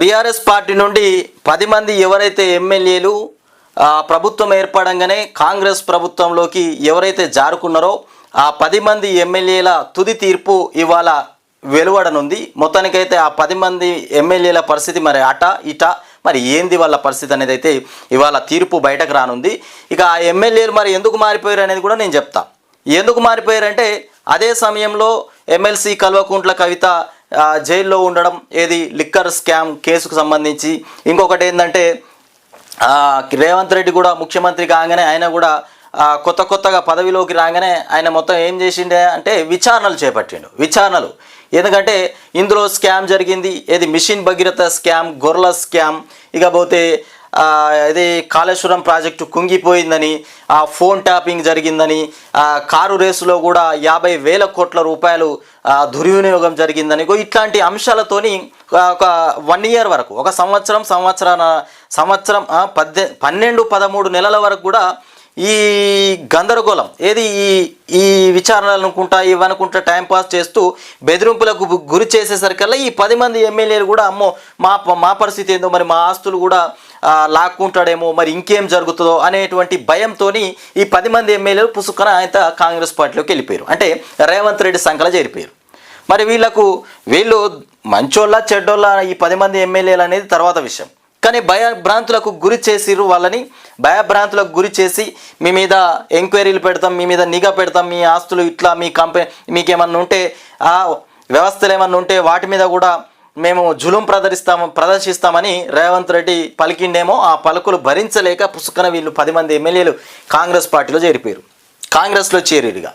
BRS party నుండి పది మంది ఎవరైతే ఎమ్మెల్యేలు ప్రభుత్వం ఏర్పడంగానే కాంగ్రెస్ ప్రభుత్వంలోకి ఎవరైతే జారుకున్నారో ఆ పది మంది ఎమ్మెల్యేల తుది తీర్పు ఇవాళ వెలువడనుంది. మొత్తానికైతే ఆ పది మంది ఎమ్మెల్యేల పరిస్థితి మరి అట ఇట మరి ఏంది వాళ్ళ పరిస్థితి అనేది అయితే ఇవాళ తీర్పు బయటకు రానుంది. ఇక ఆ ఎమ్మెల్యేలు మరి ఎందుకు మారిపోయారు అనేది కూడా నేను చెప్తా. ఎందుకు మారిపోయారంటే అదే సమయంలో ఎమ్మెల్సీ కల్వకుంట్ల కవిత జైల్లో ఉండడం ఏది లిక్కర్ స్కామ్ కేసుకు సంబంధించి. ఇంకొకటి ఏంటంటే రేవంత్ రెడ్డి కూడా ముఖ్యమంత్రి కాగానే ఆయన కూడా కొత్త కొత్తగా పదవిలోకి రాగానే ఆయన మొత్తం ఏం చేసిండే అంటే విచారణలు చేపట్టిండు. విచారణలు. ఎందుకంటే ఇందులో స్కామ్ జరిగింది. ఏది మిషన్ భగీరథ స్కామ్ గొర్రెల స్కామ్ ఇకపోతే ఇది కాళేశ్వరం ప్రాజెక్టు కుంగిపోయిందని ఆ ఫోన్ ట్యాపింగ్ జరిగిందని ఆ కారు రేసులో కూడా యాభై వేల కోట్ల రూపాయలు దుర్వినియోగం జరిగిందని. ఇట్లాంటి అంశాలతోని ఒక వన్ ఇయర్ వరకు ఒక సంవత్సరం సంవత్సరాన సంవత్సరం పద్దె పన్నెండు పదమూడు నెలల వరకు కూడా ఈ గందరగోళం ఏది ఈ ఈ విచారణలు అనుకుంటా ఇవనుకుంటా టైంపాస్ చేస్తూ బెదిరింపులకు గురి చేసేసరికల్లా ఈ పది మంది ఎమ్మెల్యేలు కూడా అమ్మో మా మా పరిస్థితి ఏందో మరి మా ఆస్తులు కూడా లాక్కుంటాడేమో మరి ఇంకేం జరుగుతుందో అనేటువంటి భయంతో ఈ పది మంది ఎమ్మెల్యేలు పుసుకన ఆయన కాంగ్రెస్ పార్టీలోకి వెళ్ళిపోయారు. అంటే రేవంత్ రెడ్డి సంఖ్యలో చేరిపోయారు. మరి వీళ్ళకు వీళ్ళు మంచోళ్ళ చెడ్డోళ్ళ ఈ పది మంది ఎమ్మెల్యేలు అనేది తర్వాత విషయం. కానీ భయభ్రాంతులకు గురి చేసిరు వాళ్ళని. భయభ్రాంతులకు గురి చేసి మీ మీద ఎంక్వైరీలు పెడతాం మీ మీద నిఘా పెడతాం మీ ఆస్తులు ఇట్లా మీ కంపెనీ మీకు ఏమన్నా ఉంటే ఆ వ్యవస్థలు ఏమన్నా ఉంటే వాటి మీద కూడా మేము జులుం ప్రదర్శిస్తాము ప్రదర్శిస్తామని రేవంత్ రెడ్డి పలికిండేమో. ఆ పలుకులు భరించలేక పుసుకన వీళ్ళు పది మంది ఎమ్మెల్యేలు కాంగ్రెస్ పార్టీలో చేరిపోయారు కాంగ్రెస్లో చేరిరుగా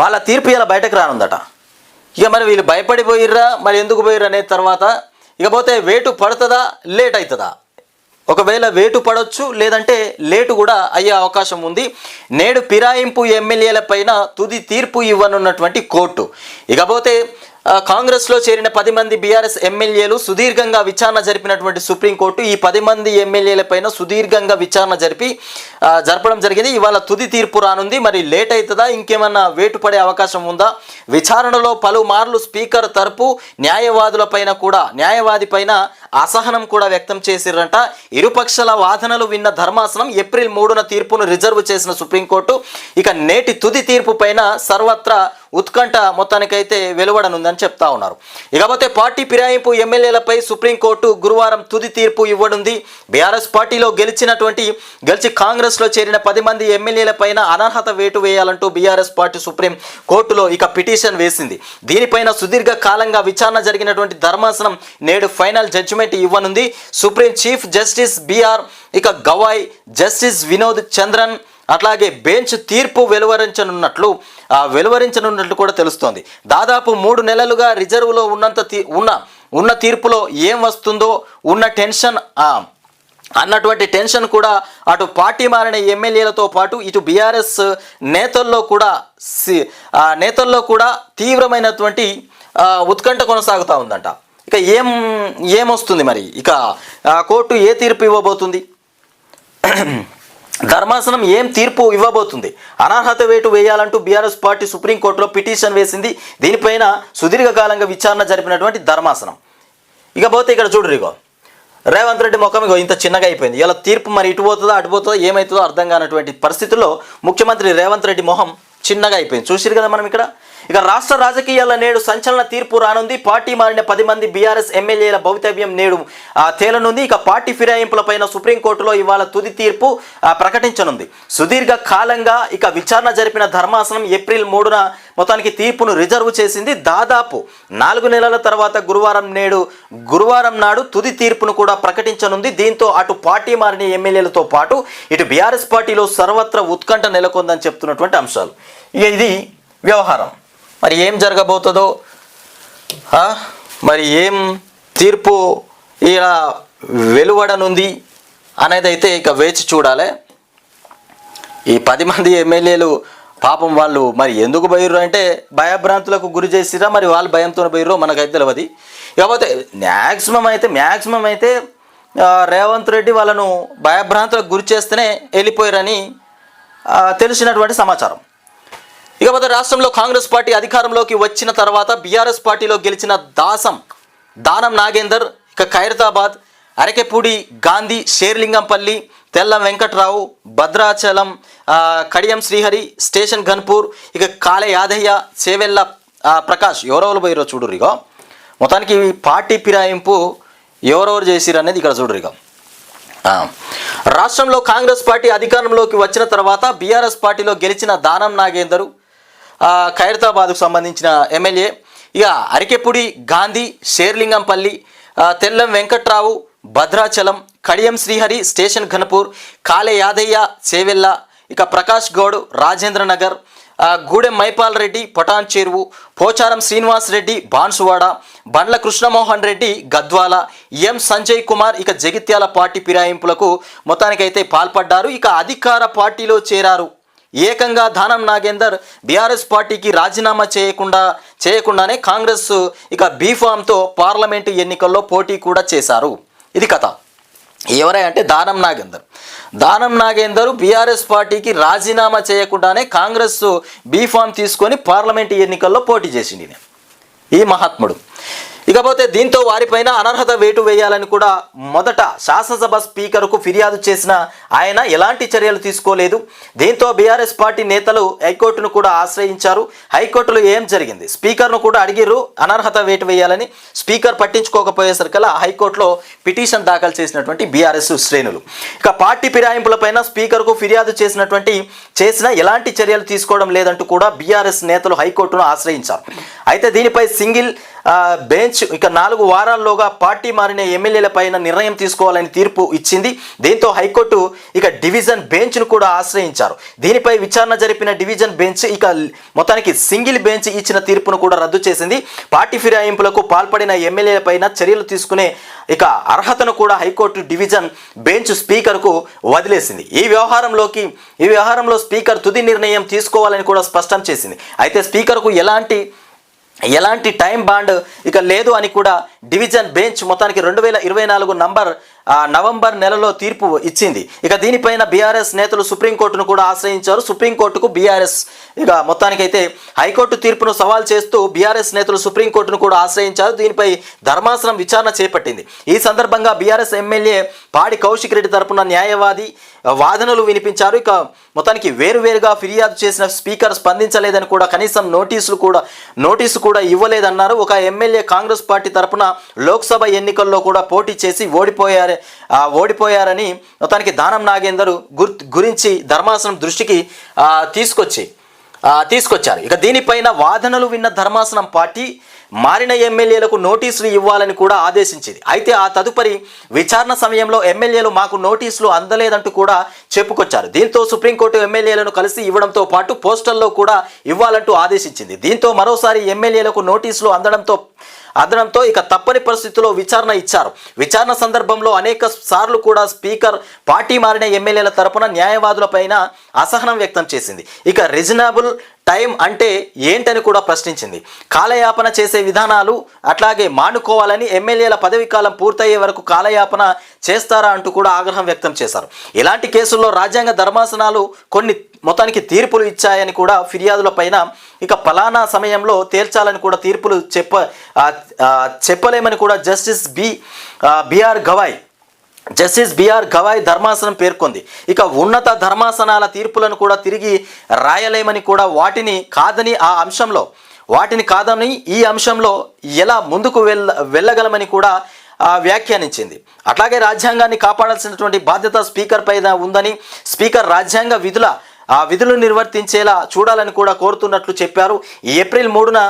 వాళ్ళ తీర్పు ఇలా బయటకు రానుందట. ఇక మరి వీళ్ళు భయపడిపోయిర్రా? మరి ఎందుకు పోయిర్రు అనే తర్వాత ఇకపోతే వేటు పడుతుందా లేట్ అవుతుందా ఒకవేళ వేటు పడవచ్చు లేదంటే లేటు కూడా అయ్యే అవకాశం ఉంది. నేడు ఫిరాయింపు ఎమ్మెల్యేల పైన తుది తీర్పు ఇవ్వనున్నటువంటి కోర్టు. ఇకపోతే కాంగ్రెస్లో చేరిన పది మంది బీఆర్ఎస్ ఎమ్మెల్యేలు సుదీర్ఘంగా విచారణ జరిపినటువంటి సుప్రీంకోర్టు ఈ పది మంది ఎమ్మెల్యేల పైన సుదీర్ఘంగా విచారణ జరిపి జరపడం జరిగింది. ఇవాళ తుది తీర్పు రానుంది. మరి లేట్ అవుతుందా ఇంకేమన్నా వేటు పడే అవకాశం ఉందా? విచారణలో పలుమార్లు స్పీకర్ తరపు న్యాయవాదులపైన కూడా న్యాయవాది పైన అసహనం కూడా వ్యక్తం చేసిరంట ఇరుపక్షాల వాదనలు విన్న ధర్మాసనం ఏప్రిల్ మూడున తీర్పును రిజర్వ్ చేసిన సుప్రీంకోర్టు ఇక నేటి తుది తీర్పు పైన సర్వత్రా ఉత్కంఠ మొత్తానికైతే వెలువడనుందని చెప్తా ఉన్నారు. ఇకపోతే పార్టీ ఫిరాయింపు ఎమ్మెల్యేలపై సుప్రీంకోర్టు గురువారం తుది తీర్పు ఇవ్వనుంది. బీఆర్ఎస్ పార్టీలో గెలిచినటువంటి గెలిచి కాంగ్రెస్లో చేరిన పది మంది ఎమ్మెల్యేల పైన అనర్హత వేటు వేయాలంటూ బీఆర్ఎస్ పార్టీ సుప్రీం కోర్టులో ఇక పిటిషన్ వేసింది. దీనిపైన సుదీర్ఘ కాలంగా విచారణ జరిగినటువంటి ధర్మాసనం నేడు ఫైనల్ జడ్జిమెంట్ ఇవ్వనుంది. సుప్రీం చీఫ్ జస్టిస్ బీఆర్ ఇక గవాయ్ జస్టిస్ వినోద్ చంద్రన్ అట్లాగే బెంచ్ తీర్పు వెలువరించనున్నట్లు వెలువరించనున్నట్లు కూడా తెలుస్తోంది. దాదాపు మూడు నెలలుగా రిజర్వ్లో ఉన్నంత తీ ఉన్న ఉన్న తీర్పులో ఏం వస్తుందో ఉన్న టెన్షన్ అన్నటువంటి టెన్షన్ కూడా అటు పార్టీ మారిన ఎమ్మెల్యేలతో పాటు ఇటు బీఆర్ఎస్ నేతల్లో కూడా సి- నేతల్లో కూడా తీవ్రమైనటువంటి ఉత్కంఠ కొనసాగుతూ ఉందంట. ఇక ఏం ఏమొస్తుంది మరి? ఇక కోర్టు ఏ తీర్పు ఇవ్వబోతుంది? ధర్మాసనం ఏం తీర్పు ఇవ్వబోతుంది? అనర్హత వేటు వేయాలంటూ బీఆర్ఎస్ పార్టీ సుప్రీంకోర్టులో పిటిషన్ వేసింది. దీనిపైన సుదీర్ఘకాలంగా విచారణ జరిపినటువంటి ధర్మాసనం. ఇకపోతే ఇక్కడ చూడరు రేవంత్ రెడ్డి ముఖం ఇగో ఇంత చిన్నగా అయిపోయింది. ఇలా తీర్పు మరి ఇటు పోతుందో అటు పోతుందో ఏమవుతుందో అర్థం కానటువంటి పరిస్థితుల్లో ముఖ్యమంత్రి రేవంత్ రెడ్డి మొహం చిన్నగా అయిపోయింది. చూసిరు కదా మనం ఇక్కడ? ఇక రాష్ట్ర రాజకీయాల నేడు సంచలన తీర్పు రానుంది. పార్టీ మారిన పది మంది బీఆర్ఎస్ ఎమ్మెల్యేల భవితవ్యం నేడు తేలనుంది. ఇక పార్టీ ఫిరాయింపులపైన సుప్రీంకోర్టులో ఇవాళ తుది తీర్పు ప్రకటించనుంది. సుదీర్ఘ కాలంగా ఇక విచారణ జరిపిన ధర్మాసనం ఏప్రిల్ మూడున మొత్తానికి తీర్పును రిజర్వ్ చేసింది దాదాపు నాలుగు నెలల తర్వాత గురువారం నేడు గురువారం నాడు తుది తీర్పును కూడా ప్రకటించనుంది. దీంతో అటు పార్టీ మారిన ఎమ్మెల్యేలతో పాటు ఇటు బీఆర్ఎస్ పార్టీలో సర్వత్ర ఉత్కంఠ నెలకొందని చెప్తున్నటువంటి అంశాలు. ఇక ఇది వ్యవహారం. మరి ఏం జరగబోతుందో? మరి ఏం తీర్పు ఇలా వెలువడనుంది అనేది అయితే ఇక వేచి చూడాలి. ఈ పది మంది ఎమ్మెల్యేలు పాపం వాళ్ళు మరి ఎందుకు పోయిర్రు అంటే భయభ్రాంతులకు గురి చేసిరా మరి వాళ్ళు భయంతో పోయిర్రో? మనకైతే తెలియదు కాకపోతే మ్యాక్సిమం అయితే మ్యాక్సిమం అయితే రేవంత్ రెడ్డి వాళ్ళను భయభ్రాంతులకు గురి చేస్తేనే వెళ్ళిపోయారని తెలిసినటువంటి సమాచారం. ఇకపోతే రాష్ట్రంలో కాంగ్రెస్ పార్టీ అధికారంలోకి వచ్చిన తర్వాత బీఆర్ఎస్ పార్టీలో గెలిచిన దాసం దానం నాగేందర్ ఇక ఖైరతాబాద్ అరకెపూడి గాంధీ షేర్లింగంపల్లి తెల్ల వెంకట్రావు భద్రాచలం కడియం శ్రీహరి స్టేషన్ ఘన్పూర్ ఇక కాళే యాదయ్య చేవెళ్ళ ప్రకాష్ ఎవరెవరు పోయిరో చూడురిగో మొత్తానికి పార్టీ ఫిరాయింపు ఎవరెవరు చేసిరు అనేది ఇక్కడ చూడురిగో రాష్ట్రంలో కాంగ్రెస్ పార్టీ అధికారంలోకి వచ్చిన తర్వాత బీఆర్ఎస్ పార్టీలో గెలిచిన దానం నాగేందరు ఖైరతాబాద్కు సంబంధించిన ఎమ్మెల్యే. ఇక అరికెపుడి గాంధీ షేర్లింగంపల్లి తెల్లం వెంకట్రావు భద్రాచలం కడియం శ్రీహరి స్టేషన్ ఘనపూర్ కాలే యాదయ్య చేవెళ్ళ ఇక ప్రకాష్ గౌడ్ రాజేంద్ర నగర్ గూడెం మైపాల్ రెడ్డి పొటాన్ చెరువు పోచారం శ్రీనివాస్ రెడ్డి బాన్సువాడ బండ్ల కృష్ణమోహన్ రెడ్డి గద్వాల ఎం సంజయ్ కుమార్ ఇక జగిత్యాల పార్టీ ఫిరాయింపులకు మొత్తానికైతే పాల్పడ్డారు. ఇక అధికార పార్టీలో చేరారు ఏకంగా దానం నాగేందర్ బీఆర్ఎస్ పార్టీకి రాజీనామా చేయకుండా చేయకుండానే కాంగ్రెస్ ఇక బీఫామ్తో పార్లమెంటు ఎన్నికల్లో పోటీ కూడా చేశారు. ఇది కథ. ఎవరై అంటే దానం నాగేందర్. దానం నాగేందర్ బీఆర్ఎస్ పార్టీకి రాజీనామా చేయకుండానే కాంగ్రెస్ బీఫామ్ తీసుకొని పార్లమెంటు ఎన్నికల్లో పోటీ చేసింది ఈ మహాత్ముడు. ఇకపోతే దీంతో వారిపైన అనర్హత వేటు వేయాలని కూడా మొదట శాసనసభ స్పీకర్కు ఫిర్యాదు చేసిన ఆయన ఎలాంటి చర్యలు తీసుకోలేదు. దీంతో బీఆర్ఎస్ పార్టీ నేతలు హైకోర్టును కూడా ఆశ్రయించారు. హైకోర్టులో ఏం జరిగింది? స్పీకర్ను కూడా అడిగిర్రు అనర్హత వేటు వేయాలని. స్పీకర్ పట్టించుకోకపోయేసరికల్లా హైకోర్టులో పిటిషన్ దాఖలు చేసినటువంటి బీఆర్ఎస్ శ్రేణులు. ఇక పార్టీ ఫిరాయింపులపైన స్పీకర్కు ఫిర్యాదు చేసినటువంటి చేసిన ఎలాంటి చర్యలు తీసుకోవడం లేదంటూ కూడా బీఆర్ఎస్ నేతలు హైకోర్టును ఆశ్రయించారు. అయితే దీనిపై సింగిల్ బెంచ్ ఇక నాలుగు వారాల్లోగా పార్టీ మారిన ఎమ్మెల్యేల పైన నిర్ణయం తీసుకోవాలని తీర్పు ఇచ్చింది. దీంతో హైకోర్టు ఇక డివిజన్ బెంచ్ను కూడా ఆశ్రయించారు. దీనిపై విచారణ జరిపిన డివిజన్ బెంచ్ ఇక మొత్తానికి సింగిల్ బెంచ్ ఇచ్చిన తీర్పును కూడా రద్దు చేసింది. పార్టీ ఫిరాయింపులకు పాల్పడిన ఎమ్మెల్యేల పైన చర్యలు తీసుకునే ఇక అర్హతను కూడా హైకోర్టు డివిజన్ బెంచ్ స్పీకర్కు వదిలేసింది. ఈ వ్యవహారంలోకి ఈ వ్యవహారంలో స్పీకర్ తుది నిర్ణయం తీసుకోవాలని కూడా స్పష్టం చేసింది. అయితే స్పీకర్కు ఎలాంటి ఎలాంటి టైం బాండ్ ఇక లేదు అని కూడా డివిజన్ బెంచ్ మొత్తానికి రెండు వేల ఇరవై నాలుగు నంబర్ నవంబర్ నెలలో తీర్పు ఇచ్చింది. ఇక దీనిపైన బీఆర్ఎస్ నేతలు సుప్రీంకోర్టును కూడా ఆశ్రయించారు. సుప్రీంకోర్టుకు బీఆర్ఎస్ ఇక మొత్తానికైతే హైకోర్టు తీర్పును సవాల్ చేస్తూ బీఆర్ఎస్ నేతలు సుప్రీంకోర్టును కూడా ఆశ్రయించారు. దీనిపై ధర్మాసనం విచారణ చేపట్టింది. ఈ సందర్భంగా బీఆర్ఎస్ ఎమ్మెల్యే పాడి కౌశిక్ రెడ్డి తరపున న్యాయవాది వాదనలు వినిపించారు. ఇక మొత్తానికి వేరువేరుగా ఫిర్యాదు చేసిన స్పీకర్ స్పందించలేదని కూడా కనీసం నోటీసులు కూడా నోటీసు కూడా ఇవ్వలేదన్నారు. ఒక ఎమ్మెల్యే కాంగ్రెస్ పార్టీ తరపున లోక్సభ ఎన్నికల్లో కూడా పోటీ చేసి ఓడిపోయారు ఓడిపోయారని మొత్తానికి దానం నాగేందర్ గురించి ధర్మాసనం దృష్టికి తీసుకొచ్చి తీసుకొచ్చారు. ఇక దీనిపైన వాదనలు విన్న ధర్మాసనం పార్టీ మారిన ఎమ్మెల్యేలకు నోటీసులు ఇవ్వాలని కూడా ఆదేశించింది. అయితే ఆ తదుపరి విచారణ సమయంలో ఎమ్మెల్యేలు మాకు నోటీసులు అందలేదంటూ కూడా చెప్పుకొచ్చారు. దీంతో సుప్రీంకోర్టు ఎమ్మెల్యేలను కలిసి ఇవ్వడంతో పాటు పోస్టల్లో కూడా ఇవ్వాలంటూ ఆదేశించింది. దీంతో మరోసారి ఎమ్మెల్యేలకు నోటీసులు అందడంతో అదనంతో ఇక తప్పని పరిస్థితుల్లో విచారణ ఇచ్చారు. విచారణ సందర్భంలో అనేక సార్లు కూడా స్పీకర్ పార్టీ మారిన ఎమ్మెల్యేల తరపున న్యాయవాదులపైన అసహనం వ్యక్తం చేసింది. ఇక రీజనబుల్ టైం అంటే ఏంటని కూడా ప్రశ్నించింది. కాలయాపన చేసే విధానాలు అట్లాగే మానుకోవాలని ఎమ్మెల్యేల పదవీకాలం పూర్తయ్యే వరకు కాలయాపన చేస్తారా అంటూ కూడా ఆగ్రహం వ్యక్తం చేశారు. ఇలాంటి కేసుల్లో రాజ్యాంగ ధర్మాసనాలు కొన్ని మొత్తానికి తీర్పులు ఇచ్చాయని కూడా ఫిర్యాదులపైన ఇక ఫలానా సమయంలో తేల్చాలని కూడా తీర్పులు చెప్ప చెప్పలేమని కూడా justice B BR Gavai justice BR Gavai ధర్మాసనం పేర్కొంది. ఇక ఉన్నత ధర్మాసనాల తీర్పులను కూడా తిరిగి రాయలేమని కూడా వాటిని కాదని ఆ అంశంలో వాటిని కాదని ఈ అంశంలో ఎలా ముందుకు వెళ్ళ వెళ్ళగలమని కూడా వ్యాఖ్యానించింది. అట్లాగే రాజ్యాంగాన్ని కాపాడాల్సినటువంటి బాధ్యత స్పీకర్ పైన ఉందని స్పీకర్ రాజ్యాంగ విధుల ఆ విధులు నిర్వర్తించేలా చూడాలని కూడా కోరుతున్నట్లు చెప్పారు. ఏప్రిల్ మూడున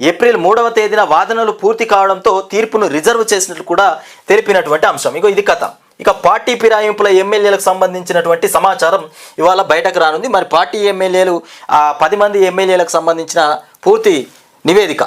ఏప్రిల్ మూడవ తేదీన వాదనలు పూర్తి కావడంతో తీర్పును రిజర్వ్ చేసినట్లు కూడా తెలిపినటువంటి అంశం. ఇగో ఇది కథ. ఇక పార్టీ ఫిరాయింపుల ఎమ్మెల్యేలకు సంబంధించినటువంటి సమాచారం ఇవాళ బయటకు రానుంది. మరి పార్టీ ఎమ్మెల్యేలు ఆ పది మంది ఎమ్మెల్యేలకు సంబంధించిన పూర్తి నివేదిక.